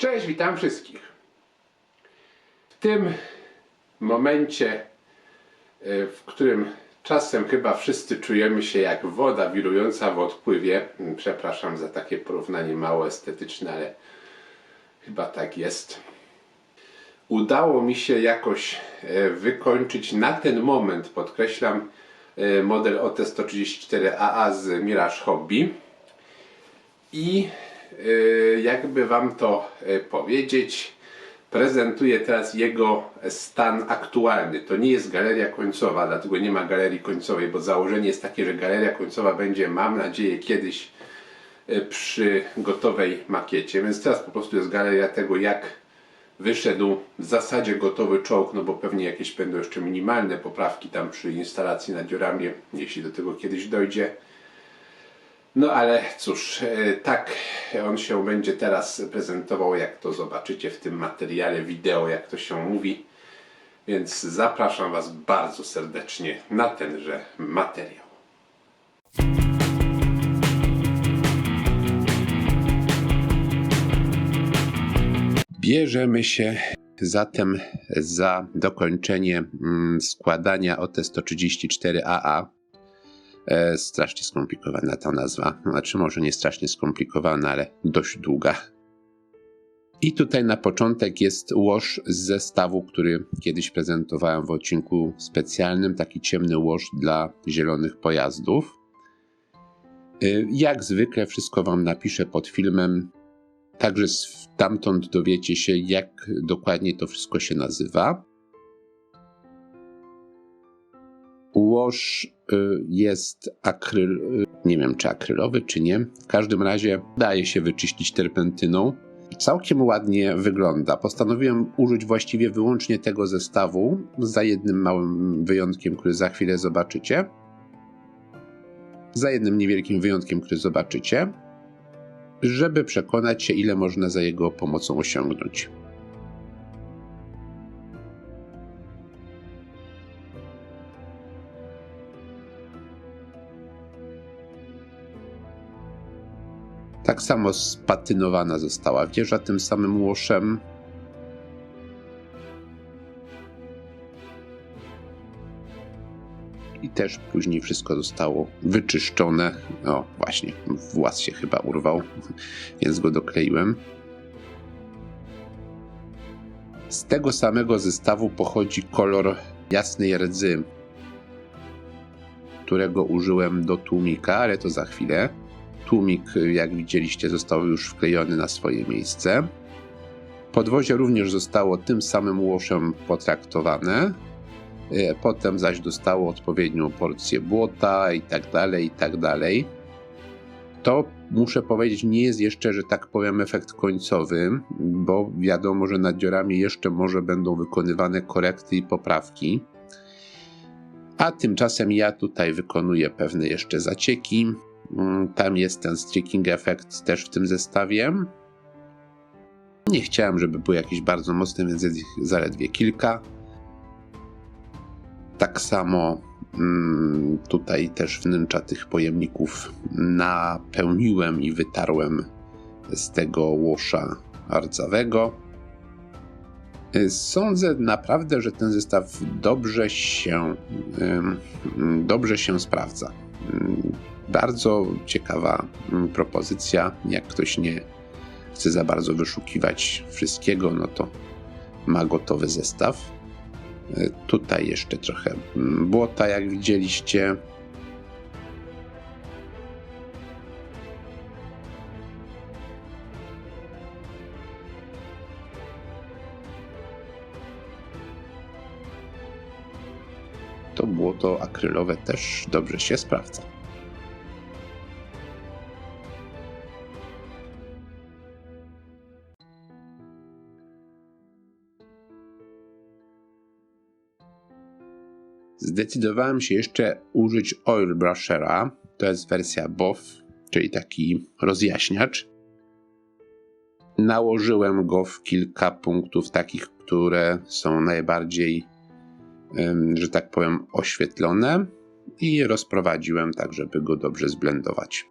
Cześć, witam wszystkich. W tym momencie, y, w którym czasem chyba wszyscy czujemy się jak woda wirująca w odpływie, mm, przepraszam za takie porównanie mało estetyczne, ale chyba tak jest. Udało mi się jakoś e, wykończyć na ten moment, podkreślam, e, model OT134AA z Mirage Hobby. I jakby Wam to y, powiedzieć, prezentuję teraz jego stan aktualny. To nie jest galeria końcowa, dlatego nie ma galerii końcowej, bo założenie jest takie, że galeria końcowa będzie, mam nadzieję, kiedyś y, przy gotowej makiecie. Więc teraz po prostu jest galeria tego, jak wyszedł w zasadzie gotowy czołg, no bo pewnie jakieś będą jeszcze minimalne poprawki tam przy instalacji na dioramie, jeśli do tego kiedyś dojdzie. No ale cóż, e, tak on się będzie teraz prezentował, jak to zobaczycie w tym materiale wideo, jak to się mówi. Więc zapraszam Was bardzo serdecznie na tenże materiał. Bierzemy się zatem za dokończenie mm, składania OT-134AA. E, strasznie skomplikowana ta nazwa. Znaczy, może nie strasznie skomplikowana, ale dość długa. I tutaj na początek jest łoż z zestawu, który kiedyś prezentowałem w odcinku specjalnym. Taki ciemny łoż dla zielonych pojazdów. E, Jak zwykle wszystko Wam napiszę pod filmem. Także stamtąd dowiecie się, jak dokładnie to wszystko się nazywa. Łoż y, jest akryl, y, nie wiem czy akrylowy, czy nie. W każdym razie daje się wyczyścić terpentyną. Całkiem ładnie wygląda. Postanowiłem użyć właściwie wyłącznie tego zestawu, za jednym małym wyjątkiem, który za chwilę zobaczycie. Za jednym niewielkim wyjątkiem, który zobaczycie, żeby przekonać się, ile można za jego pomocą osiągnąć. Tak samo spatynowana została wieża tym samym łoszem. I też później wszystko zostało wyczyszczone. O, właśnie, włas się chyba urwał, więc go dokleiłem. Z tego samego zestawu pochodzi kolor jasnej rdzy, którego użyłem do tłumika, ale to za chwilę. Tłumik, jak widzieliście, został już wklejony na swoje miejsce. Podwozie również zostało tym samym łoszem potraktowane. E, Potem zaś dostało odpowiednią porcję błota i tak dalej, i tak dalej. To muszę powiedzieć, nie jest jeszcze, że tak powiem, efekt końcowy, bo wiadomo, że nad dziurami jeszcze może będą wykonywane korekty i poprawki. A tymczasem ja tutaj wykonuję pewne jeszcze zacieki. Mm, Tam jest ten streaking efekt też w tym zestawie. Nie chciałem, żeby były jakieś bardzo mocne, więc jest ich zaledwie kilka. Tak samo mm, tutaj też wnętrza tych pojemników napełniłem i wytarłem z tego łosza rdzawego. Y, Sądzę naprawdę, że ten zestaw dobrze się, dobrze się sprawdza. Bardzo ciekawa ym, propozycja. Jak ktoś nie chce za bardzo wyszukiwać wszystkiego, no to ma gotowy zestaw. Y, Tutaj jeszcze trochę mm, błota, jak widzieliście. To błoto akrylowe też dobrze się sprawdza. Zdecydowałem się jeszcze użyć Oil Brushera. To jest wersja BOF, czyli taki rozjaśniacz. Nałożyłem go w kilka punktów takich, które są najbardziej, że tak powiem, oświetlone i rozprowadziłem tak, żeby go dobrze zblendować.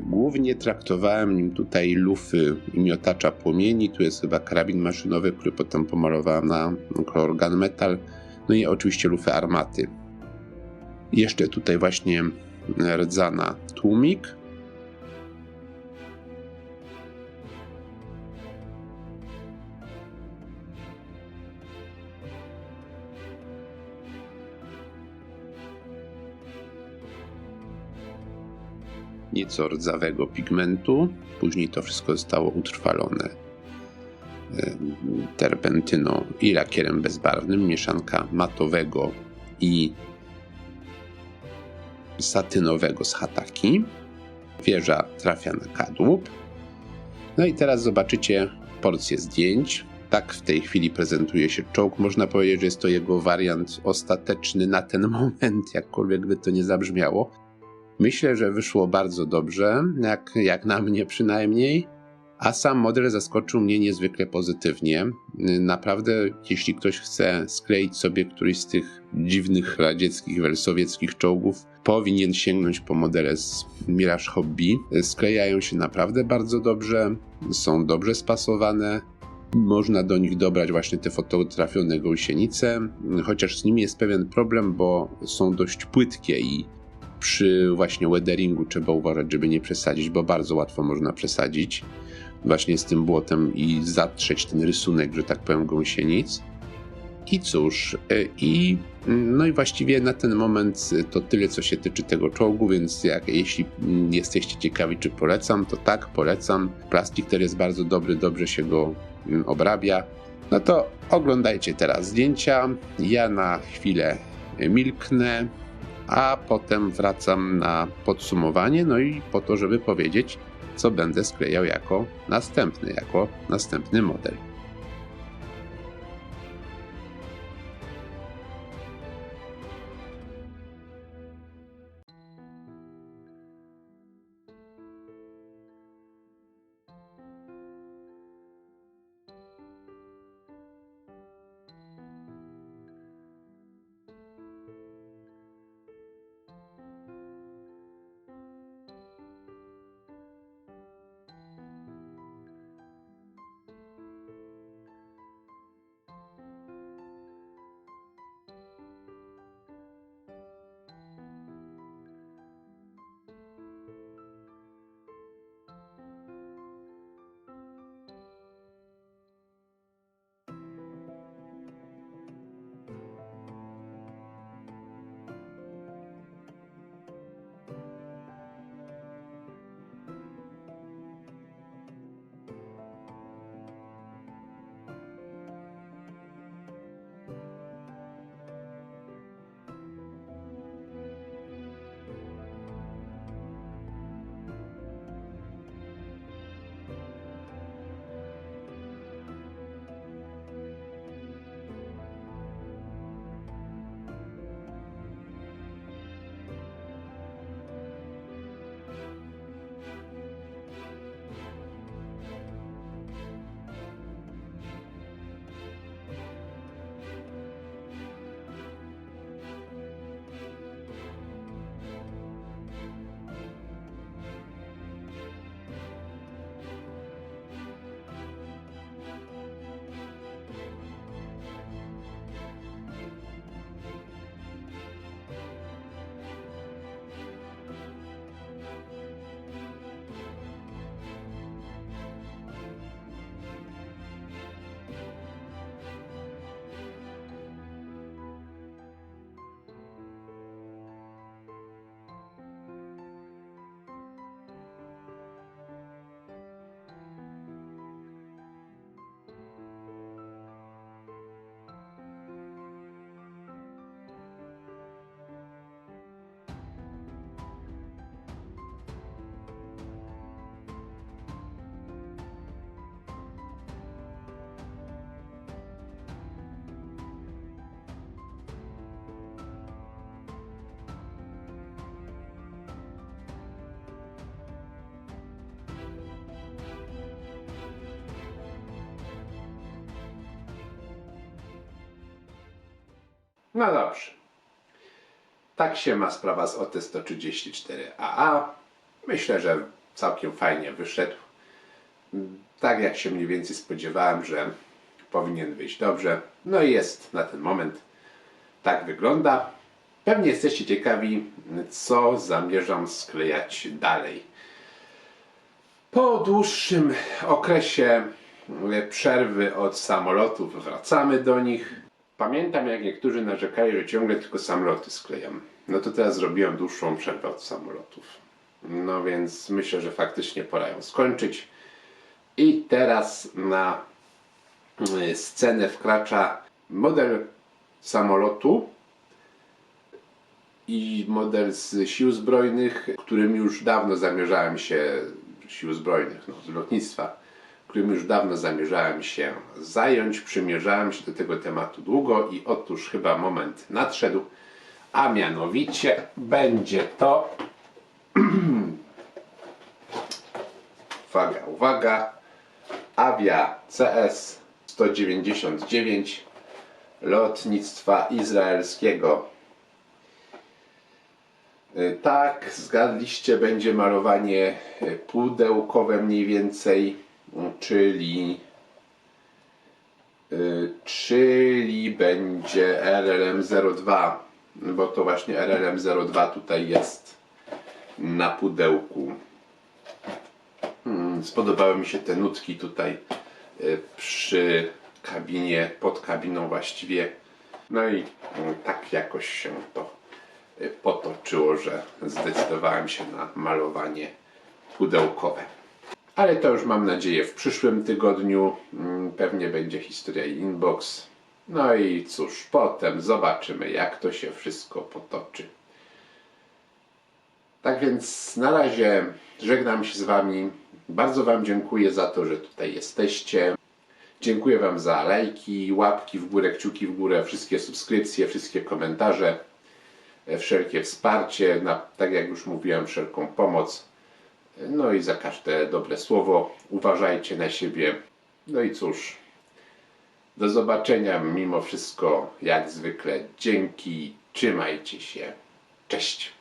Głównie traktowałem nim tutaj lufy i miotacza płomieni. Tu jest chyba karabin maszynowy, który potem pomalowałem na kolor gunmetal. No i oczywiście lufy armaty. Jeszcze tutaj właśnie rdzana tłumik. Nieco rdzawego pigmentu. Później to wszystko zostało utrwalone terpentyną i lakierem bezbarwnym. Mieszanka matowego i satynowego z Hataki. Wieża trafia na kadłub. No i teraz zobaczycie porcję zdjęć. Tak w tej chwili prezentuje się czołg. Można powiedzieć, że jest to jego wariant ostateczny na ten moment, jakkolwiek by to nie zabrzmiało. Myślę, że wyszło bardzo dobrze, jak, jak na mnie przynajmniej. A sam model zaskoczył mnie niezwykle pozytywnie. Naprawdę, jeśli ktoś chce skleić sobie któryś z tych dziwnych radzieckich, sowieckich czołgów, powinien sięgnąć po modele z Mirage Hobby. Sklejają się naprawdę bardzo dobrze, są dobrze spasowane. Można do nich dobrać właśnie te fototrafione gąsienice, chociaż z nimi jest pewien problem, bo są dość płytkie i przy właśnie weatheringu trzeba uważać, żeby nie przesadzić, bo bardzo łatwo można przesadzić właśnie z tym błotem i zatrzeć ten rysunek, że tak powiem, gąsienic. I cóż, y, i no i właściwie na ten moment y, to tyle, co się tyczy tego czołgu, więc jak, jeśli mm, jesteście ciekawi, czy polecam, to tak, polecam. Plastik też jest bardzo dobry, dobrze się go mm, obrabia. No to oglądajcie teraz zdjęcia. Ja na chwilę milknę, a potem wracam na podsumowanie, no i po to, żeby powiedzieć, co będę sklejał jako następny, jako następny model. No dobrze. Tak się ma sprawa z OT-134AA. myślę, że całkiem fajnie wyszedł. Tak jak się mniej więcej spodziewałem, że powinien wyjść dobrze. No i jest na ten moment. Tak wygląda. Pewnie jesteście ciekawi, co zamierzam sklejać dalej. Po dłuższym okresie przerwy od samolotów wracamy do nich. Pamiętam, jak niektórzy narzekali, że ciągle tylko samoloty sklejam. No to teraz zrobiłem dłuższą przerwę od samolotów. No więc myślę, że faktycznie pora ją skończyć. I teraz na y, scenę wkracza model samolotu i model z sił zbrojnych, którym już dawno zamierzałem się, sił zbrojnych, no, z lotnictwa, którym już dawno zamierzałem się zająć. Przymierzałem się do tego tematu długo i otóż chyba moment nadszedł, a mianowicie będzie to uwaga, uwaga, Avia CS 199 lotnictwa izraelskiego. Tak, zgadliście, będzie malowanie pudełkowe mniej więcej, czyli y, czyli będzie RLM 02, bo to właśnie RLM 02 tutaj jest na pudełku. Mm, Spodobały mi się te nutki tutaj y, przy kabinie, pod kabiną właściwie. No i mm, tak jakoś się to y, potoczyło, że zdecydowałem się na malowanie pudełkowe. Ale to już mam nadzieję w przyszłym tygodniu. Mm, Pewnie będzie historia inbox. No i cóż, potem zobaczymy, jak to się wszystko potoczy. Tak więc na razie żegnam się z Wami. Bardzo Wam dziękuję za to, że tutaj jesteście. Dziękuję Wam za lajki, łapki w górę, kciuki w górę, wszystkie subskrypcje, wszystkie komentarze, e, wszelkie wsparcie, na, tak jak już mówiłem, wszelką pomoc. No i za każde dobre słowo. Uważajcie na siebie. No i cóż, do zobaczenia mimo wszystko, jak zwykle. Dzięki, trzymajcie się. Cześć.